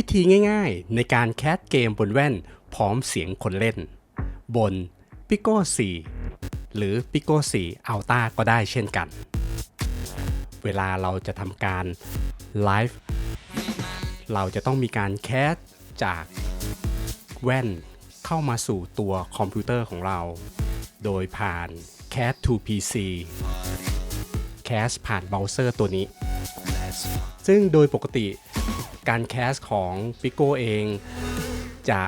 วิธีง่ายๆ ในการแคสเกมบนแว่นพร้อมเสียงคนเล่น บน Pico 4 หรือ Pico 4 Ultra ก็ได้เช่นกัน เวลาเราจะทำการไลฟ์เราจะต้องมีการแคสจากแว่นเข้ามาสู่ตัวคอมพิวเตอร์ของเรา โดยผ่าน Cat to PC Cast ผ่านเบราว์เซอร์ตัวนี้ ซึ่งโดยปกติ การแคสของ p i c o เอง จะ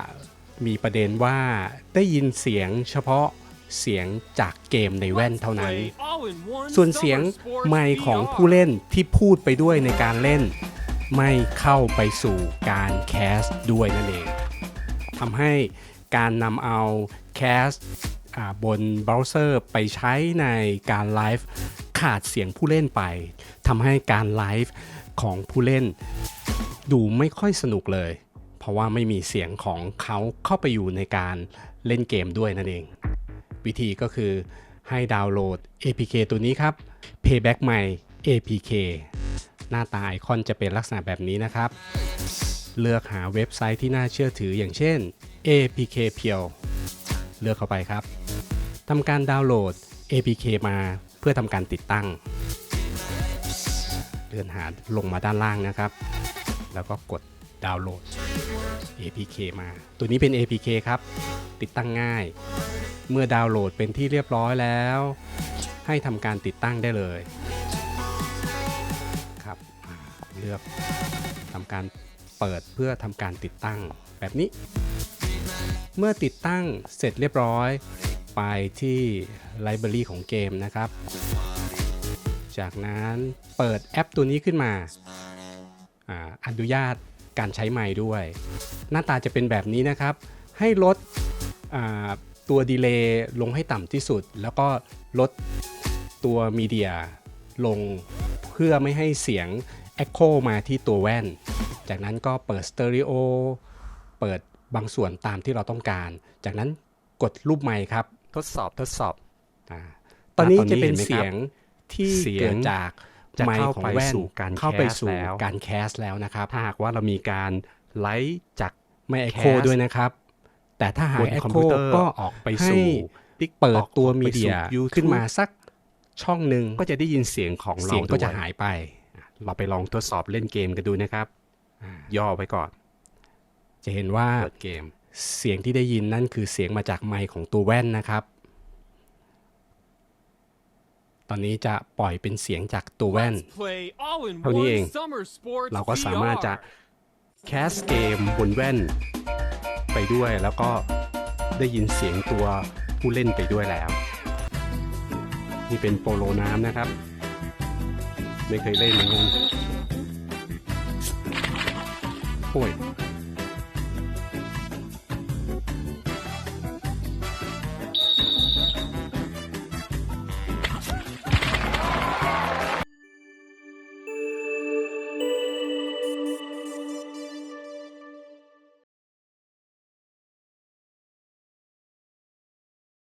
มีประเด็นว่าได้ยินเสียงเฉพาะเสียงจากเกมในแว่นเท่านั้น ส่วนเสียงไมค์ของผู้เล่นที่พูดไปด้วยในการเล่น ไม่เข้าไปสู่การแคสด้วยนั่นเองทำให้การนำเอาแคสบนเบราว์เซอร์ไปใช้ในการไลฟ์ขาดเสียงผู้เล่นไปทำให้การไลฟ์ของผู้เล่น ดูไม่ค่อยสนุกเลย เพราะว่าไม่มีเสียงของเขาเข้าไปอยู่ในการเล่นเกมด้วยนั่นเอง วิธีก็คือให้ดาวน์โหลด APK ตัวนี้ครับ Payback My APK หน้าตาไอคอนจะเป็นลักษณะแบบนี้นะครับ เลือกหาเว็บไซต์ที่น่าเชื่อถืออย่างเช่น APK p u r e เลือกเข้าไปครับทำการดาวน์โหลด APK มาเพื่อทำการติดตั้ง เลื่อนหาลงมาด้านล่างนะครับ แล้วก็กดดาวน์โหลด APK มา ตัวนี้เป็น APK ครับ ติดตั้งง่าย เมื่อดาวน์โหลดเป็นที่เรียบร้อยแล้ว ให้ทำการติดตั้งได้เลยครับเลือกทำการเปิดเพื่อทำการติดตั้งแบบนี้ เมื่อติดตั้งเสร็จเรียบร้อย ไปที่ไลบรารีของเกมนะครับ จากนั้นเปิดแอปตัวนี้ขึ้นมา อ่าอนุญาตการใช้ไมค์ด้วย หน้าตาจะเป็นแบบนี้นะครับ ให้ลดอ่าตัวดีเลย์ลงให้ต่ำที่สุด แล้วก็ลดตัวมีเดียลงเพื่อไม่ให้เสียง Echo มาที่ตัวแว่น จากนั้นก็เปิดสเตอริโอเปิดบางส่วนตามที่เราต้องการ จากนั้นกดรูปไมค์ครับ ทดสอบทดสอบอาตอนนี้ตอนนี้จะเป็นเห็นไหมครับเสียงที่เสียงเกิดจาก จะไมค์เข้าของไปแว่นสู่การเข้าไปแคสสู่แล้วการแคสแล้วนะครับ ถ้าหากว่าเรามีการไลฟ์จากไม่เอ็กโคแคสด้วยนะครับ แต่ถ้าหากบนเอ็กคอมโคพิวเตอร์ก็ออกไปให้สู่เปิดตัวออกไปมีเดียสู่ YouTube ขึ้นมาสักช่องหนึ่งก็จะได้ยินเสียงของเราเสียงก็จะด้วยหายไป เราไปลองทดสอบเล่นเกมกันดูนะครับ ย่อไว้ก่อน จะเห็นว่าเปิดเกมเสียงที่ได้ยินนั่นคือเสียงมาจากไมค์ของตัวแว่นนะครับ ตอนนี้จะปล่อยเป็นเสียงจากตัวแว่น เท่านี้เอง เราเราก็ก็สาสามารมารถถจะจะแคสเกมบนแว่น ไปด้วยแล้วก็ได้ยินเสียงตัวผู้เล่นไปด้วยแล้ว นี่เป็นโปโลน้ำนะครับ ไม่เคยเล่นเหมือนกันโอ้ย